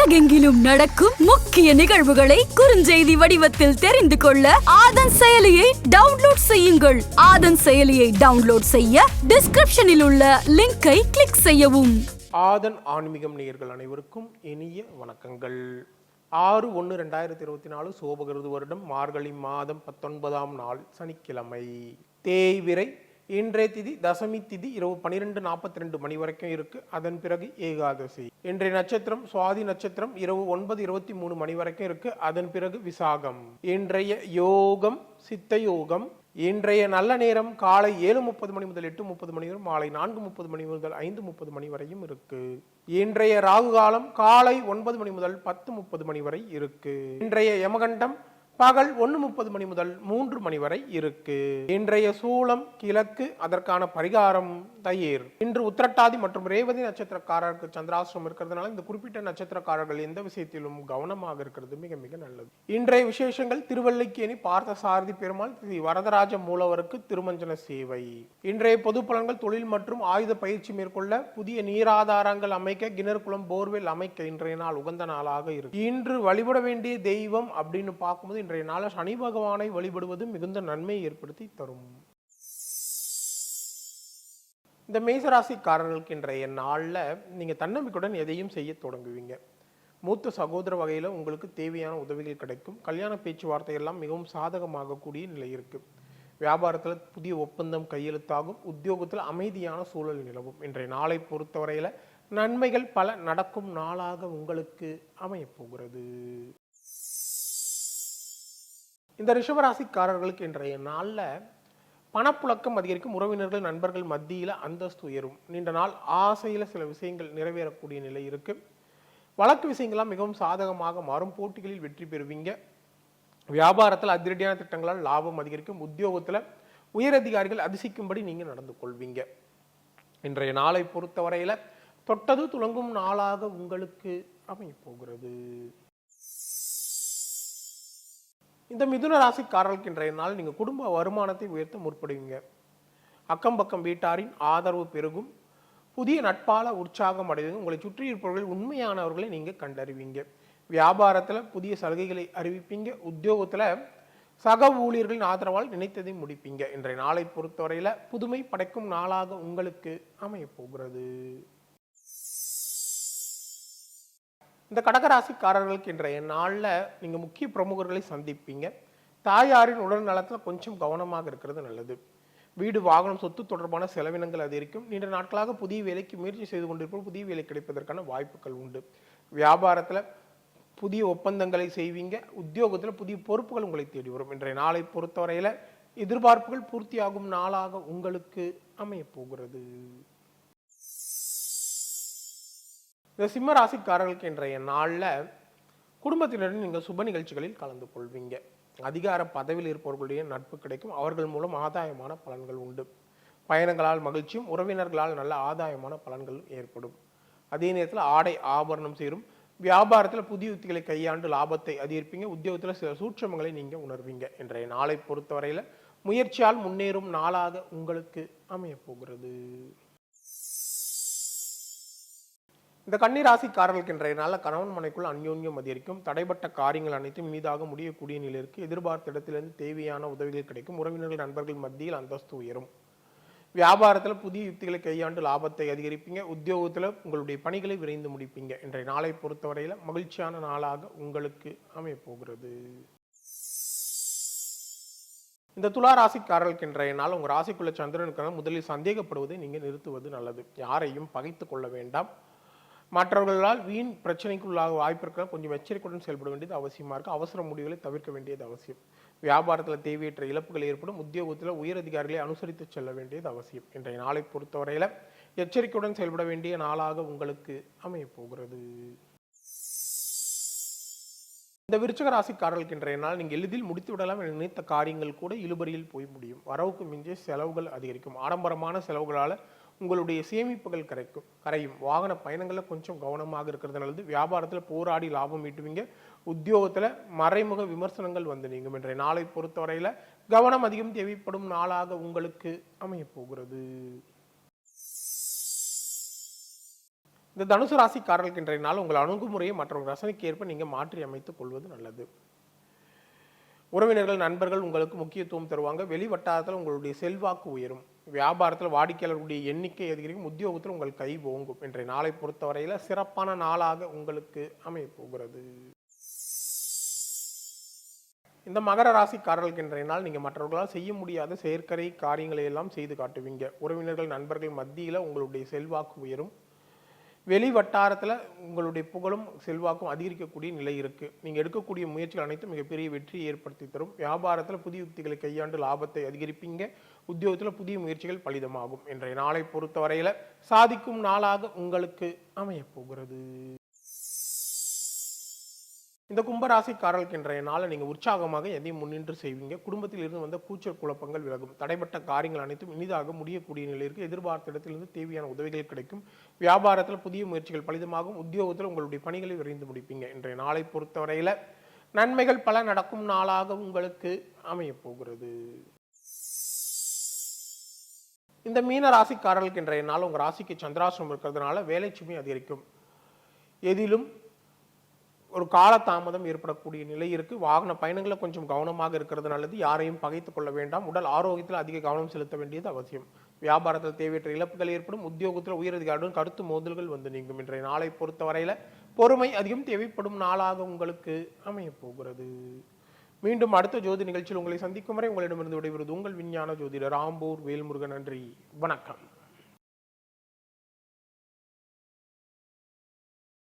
உலகெங்கிலும் நடக்கும் முக்கிய நிகழ்வுகளை குறுஞ்செய்தி வடிவத்தில் தெரிந்து கொள்ள ஆதன் செயலியை டவுன்லோட் செய்யுங்கள். ஆதன் செயலியை டவுன்லோட் செய்ய டிஸ்கிரிப்ஷனில் உள்ள லிங்கை கிளிக் செய்யவும். ஆதன் ஆன்மீகம் நேயர்கள் அனைவருக்கும் இனிய வணக்கங்கள். ஆறு ஒன்று ரெண்டாயிரத்தி இருபத்தி நாலு சோபகிருது வருடம் மார்கழி மாதம் பத்தொன்பதாம் நாள் சனிக்கிழமை. தேய்விரை இன்றைய திதி தசமி திதி இரவு பன்னிரெண்டு நாற்பத்தி ரெண்டு மணி வரைக்கும் இருக்கு. அதன் பிறகு ஏகாதசி. இன்றைய நட்சத்திரம் சுவாதி நட்சத்திரம் இரவு ஒன்பது இருபத்தி மூணு மணி வரைக்கும் இருக்கு. அதன் பிறகு விசாகம். இன்றைய யோகம் சித்த யோகம். இன்றைய நல்ல நேரம் காலை ஏழு முப்பது மணி முதல் எட்டு முப்பது மணி வரை மாலை நான்கு முப்பது மணி முதல் ஐந்து முப்பது மணி வரையும் இருக்கு. இன்றைய ராகு காலம் காலை ஒன்பது மணி முதல் பத்து முப்பது மணி வரை இருக்கு. இன்றைய யமகண்டம் பகல் ஒன்று முப்பது மணி முதல் மூன்று மணி வரை இருக்கு. இன்றைய சூளம் கிழக்கு அதற்கான பரிகாரம் தயிர். இன்று உத்திரட்டாதி மற்றும் ரேவதி நட்சத்திரக்காரருக்கு சந்திராசிரம் இருக்கிறதுனால இந்த குறிப்பிட்ட நட்சத்திரக்காரர்கள் எந்த விஷயத்திலும் கவனமாக இருக்கிறது மிக மிக நல்லது. இன்றைய விசேஷங்கள் திருவல்லிக்கேணி பார்த்த சாரதி பெருமாள் ஸ்ரீ வரதராஜ மூலவருக்கு திருமஞ்சன சேவை. இன்றைய பொது பலன்கள் தொழில் மற்றும் ஆயுத பயிற்சி மேற்கொள்ள புதிய நீராதாரங்கள் அமைக்க கிணறு குளம் போர்வெல் அமைக்க இன்றைய நாள் உகந்த நாளாக இருக்கு. இன்று வழிபட வேண்டிய தெய்வம் அப்படின்னு பார்க்கும்போது இன்றைய நாளில் சனி பகவானை வழிபடுவது மிகுந்த நன்மையை ஏற்படுத்தி தரும். இந்த மேசராசிக்காரர்களுக்கு இன்றைய நாளில் நீங்கள் தன்னம்பிக்கையுடன் எதையும் செய்ய தொடங்குவீங்க. மூத்த சகோதர வகையில் உங்களுக்கு தேவையான உதவிகள் கிடைக்கும். கல்யாண பேச்சுவார்த்தை எல்லாம் மிகவும் சாதகமாகக்கூடிய நிலை இருக்குது வியாபாரத்தில் புதிய ஒப்பந்தம் கையெழுத்தாகும். உத்தியோகத்தில் அமைதியான சூழல் நிலவும். இன்றைய நாளை பொறுத்தவரையில் நன்மைகள் பல நடக்கும் நாளாக உங்களுக்கு அமையப்போகிறது இந்த ரிஷபராசிக்காரர்களுக்கு இன்றைய நாளில் பணப்புழக்கம் அதிகரிக்கும். உறவினர்கள் நண்பர்கள் மத்தியில் அந்தஸ்து உயரும். நீண்ட நாள் ஆசையில் சில விஷயங்கள் நிறைவேறக்கூடிய நிலை இருக்கு. வழக்கு விஷயங்கள்லாம் மிகவும் சாதகமாக மாறும். போட்டிகளில் வெற்றி பெறுவீங்க. வியாபாரத்தில் அதிரடியான திட்டங்களால் லாபம் அதிகரிக்கும். உத்தியோகத்தில் உயரதிகாரிகள் அதிசிக்கும்படி நீங்கள் நடந்து கொள்வீங்க. இன்றைய நாளை பொறுத்தவரையில் தொட்டது துளங்கும் நாளாக உங்களுக்கு அமையப் போகிறது. இந்த மிதுன ராசிக்காரர்களுக்கு இன்றைய நாள் நீங்கள் குடும்ப வருமானத்தை உயர்த்த முற்படுவீங்க. அக்கம் பக்கம் வீட்டாரின் ஆதரவு பெருகும். புதிய நட்பால உற்சாகம் அடைவது உங்களை சுற்றி இருப்பவர்கள் உண்மையானவர்களை நீங்கள் கண்டறிவீங்க. வியாபாரத்தில் புதிய சலுகைகளை அறிவிப்பீங்க. உத்தியோகத்தில் சக ஊழியர்களின் ஆதரவால் நினைத்ததை முடிப்பீங்க. இன்றைய நாளை பொறுத்தவரையில் புதுமை படைக்கும் நாளாக உங்களுக்கு அமையப் இந்த கடகராசிக்காரர்களுக்கு இன்றைய நாளில் நீங்கள் முக்கிய பிரமுகர்களை சந்திப்பீங்க. தாயாரின் உடல் நலத்தில் கொஞ்சம் கவனமாக இருக்கிறது நல்லது. வீடு வாகனம் சொத்து தொடர்பான செலவினங்கள் அதிகரிக்கும். நீண்ட நாட்களாக புதிய வேலைக்கு முயற்சி செய்து கொண்டிருப்போம். புதிய வேலை கிடைப்பதற்கான வாய்ப்புகள் உண்டு. வியாபாரத்தில் புதிய ஒப்பந்தங்களை செய்வீங்க. உத்தியோகத்தில் புதிய பொறுப்புகள் உங்களை தேடி வரும். இன்றைய நாளை பொறுத்தவரையில் எதிர்பார்ப்புகள் பூர்த்தியாகும் நாளாக உங்களுக்கு அமையப் இந்த சிம்ம ராசிக்காரர்களுக்கு இன்றைய நாளில் குடும்பத்தினருடன் நீங்கள் சுப நிகழ்ச்சிகளில் கலந்து கொள்வீங்க. அதிகார பதவியில் இருப்பவர்களுடைய நட்பு கிடைக்கும். அவர்கள் மூலம் ஆதாயமான பலன்கள் உண்டு. பயணங்களால் மகிழ்ச்சியும் உறவினர்களால் நல்ல ஆதாயமான பலன்கள் ஏற்படும். அதே நேரத்தில் ஆடை ஆபரணம் சேரும். வியாபாரத்தில் புதிய யுக்திகளை கையாண்டு லாபத்தை அதிகரிப்பீங்க. உத்தியோகத்தில் சில சூட்சமங்களை நீங்கள் உணர்வீங்க. இன்றைய நாளை பொறுத்தவரையில் முயற்சியால் முன்னேறும் நாளாக உங்களுக்கு அமையப் போகிறது இந்த கன்னிராசிக்காரர்களுக்கு இன்றைய நாளில் கணவன் மனைக்குள் அந்யோன்யம் அதிகரிக்கும். தடைப்பட்ட காரியங்கள் அனைத்தும் மீதாக முடியக்கூடிய நிலையிற்கு எதிர்பார்த்த இடத்திலிருந்து தேவையான உதவிகள் கிடைக்கும். உறவினர்கள் நண்பர்கள் மத்தியில் அந்தஸ்து உயரும். வியாபாரத்தில் புதிய யுக்திகளை கையாண்டு லாபத்தை அதிகரிப்பீங்க. உத்தியோகத்தில் உங்களுடைய பணிகளை விரைந்து முடிப்பீங்க. இன்றைய நாளை பொறுத்தவரையில் மகிழ்ச்சியான நாளாக உங்களுக்கு அமையப்போகிறது. இந்த துலா ராசிக்காரர்களுக்கு இன்றைய நாள் உங்கள் ராசிக்குள்ள சந்திரனுக்கான முதலில் சந்தேகப்படுவதை நீங்கள் நிறுத்துவது நல்லது. யாரையும் பகைத்து கொள்ள வேண்டாம். மற்றவர்களால் வீண் பிரச்சனைக்குள்ளாக வாய்ப்பு இருக்க கொஞ்சம் எச்சரிக்கையுடன் செயல்பட வேண்டியது அவசியமாக இருக்குது அவசர முடிவுகளை தவிர்க்க வேண்டியது அவசியம். வியாபாரத்தில் தேவையற்ற இழப்புகள் ஏற்படும். உத்தியோகத்தில் உயரதிகாரிகளை அனுசரித்து செல்ல வேண்டியது அவசியம். இன்றைய நாளை பொறுத்தவரையில் எச்சரிக்கையுடன் செயல்பட வேண்டிய நாளாக உங்களுக்கு அமையப்போகிறது இந்த விருச்சக ராசிக்காரர்களுக்கு இன்றைய நாள் நீங்கள் எளிதில் முடித்து விடலாம் என நினைத்த காரியங்கள் கூட இழுபறியில் போய் முடியும். வரவுக்கு மிஞ்சிய செலவுகள் அதிகரிக்கும். ஆடம்பரமான செலவுகளால் உங்களுடைய சேமிப்புகள் கரைக்கும் கரையும். வாகன பயணங்களில் கொஞ்சம் கவனமாக இருக்கிறது நல்லது. வியாபாரத்தில் போராடி லாபம் ஈட்டுவீங்க. உத்தியோகத்தில் மறைமுக விமர்சனங்கள் வந்து நீங்கும். இன்றைய நாளை பொறுத்தவரையில் கவனம் அதிகம் தேவைப்படும் நாளாக உங்களுக்கு அமையப்போகிறது. இந்த தனுசு ராசிக்காரர்களுக்கு இன்றைய நாள் உங்கள் அணுகுமுறையை மற்றவங்க ரசனைக்கு ஏற்ப நீங்கள் மாற்றி அமைத்துக் கொள்வது நல்லது. உறவினர்கள் நண்பர்கள் உங்களுக்கு முக்கியத்துவம் தருவாங்க. வெளி வட்டாரத்தில் உங்களுடைய செல்வாக்கு உயரும். வியாபாரத்தில் வாடிக்கையாளர்களுடைய எண்ணிக்கை அதிகரிக்கும் உத்தியோகத்தில் உங்கள் கை ஓங்கும் இன்றைய நாளை பொறுத்தவரையில் சிறப்பான நாளாக உங்களுக்கு அமையப்போகிறது. இந்த மகர ராசிக்காரர்களுக்கு இன்றைய நாள் நீங்கள் மற்றவர்களால் செய்ய முடியாத செயற்கரை காரியங்களை எல்லாம் செய்து காட்டுவீங்க. உறவினர்கள் நண்பர்கள் மத்தியில் உங்களுடைய செல்வாக்கு உயரும். வெளி வட்டாரத்தில் உங்களுடைய புகழும் செல்வாக்கும் அதிகரிக்கக்கூடிய நிலை இருக்குது நீங்கள் எடுக்கக்கூடிய முயற்சிகள் அனைத்தும் மிகப்பெரிய வெற்றியை ஏற்படுத்தி தரும். வியாபாரத்தில் புதிய யுக்திகளை கையாண்டு லாபத்தை அதிகரிப்பீங்க. உத்தியோகத்தில் புதிய முயற்சிகள் பலிதமாகும். இன்றைய நாளை பொறுத்தவரையில் சாதிக்கும் நாளாக உங்களுக்கு அமையப் போகிறது. இந்த கும்பராசிக்காரர்களுக்கு இன்றைய நாளை நீங்கள் உற்சாகமாக எதையும் முன்னின்று செய்வீங்க. குடும்பத்தில் இருந்து வந்த கூச்சல் குழப்பங்கள் விலகும். தடைப்பட்ட காரியங்கள் அனைத்தும் இனிதாக முடியக்கூடிய நிலையிற்கு எதிர்பார்த்த இடத்திலிருந்து தேவையான உதவிகள் கிடைக்கும். வியாபாரத்தில் புதிய முயற்சிகள் பலிதமாகும். உத்தியோகத்தில் உங்களுடைய பணிகளை விரைந்து முடிப்பீங்க. இன்றைய நாளை பொறுத்தவரையில் நன்மைகள் பல நடக்கும் நாளாக உங்களுக்கு அமையப் போகிறது இந்த மீன ராசிக்காரர்களுக்கு இன்றைய நாள் உங்கள் ராசிக்கு சந்திராசிரமம் இருக்கிறதுனால வேலை சுமை அதிகரிக்கும். எதிலும் ஒரு காலதாமதம் ஏற்படக்கூடிய நிலை இருக்கு. வாகன பயணங்களில் கொஞ்சம் கவனமாக இருக்கிறது நல்லது. யாரையும் பகைத்து கொள்ள வேண்டாம். உடல் ஆரோக்கியத்தில் அதிக கவனம் செலுத்த வேண்டியது அவசியம். வியாபாரத்தில் தேவையற்ற இழப்புகள் ஏற்படும். உத்தியோகத்தில் உயரதிகாரியுடன் கருத்து மோதல்கள் வந்து நீங்கும். இன்றைய நாளை பொறுத்தவரையில் பொறுமை அதிகம் தேவைப்படும் நாளாக உங்களுக்கு அமையப் போகிறது. மீண்டும் அடுத்த ஜோதி நிகழ்ச்சியில் உங்களை சந்திக்கும் வரை உங்களிடமிருந்து விடைபெறுவது உங்கள் விஞ்ஞான ஜோதிடர் ராம்பூர் வேல்முருகன். நன்றி. வணக்கம்.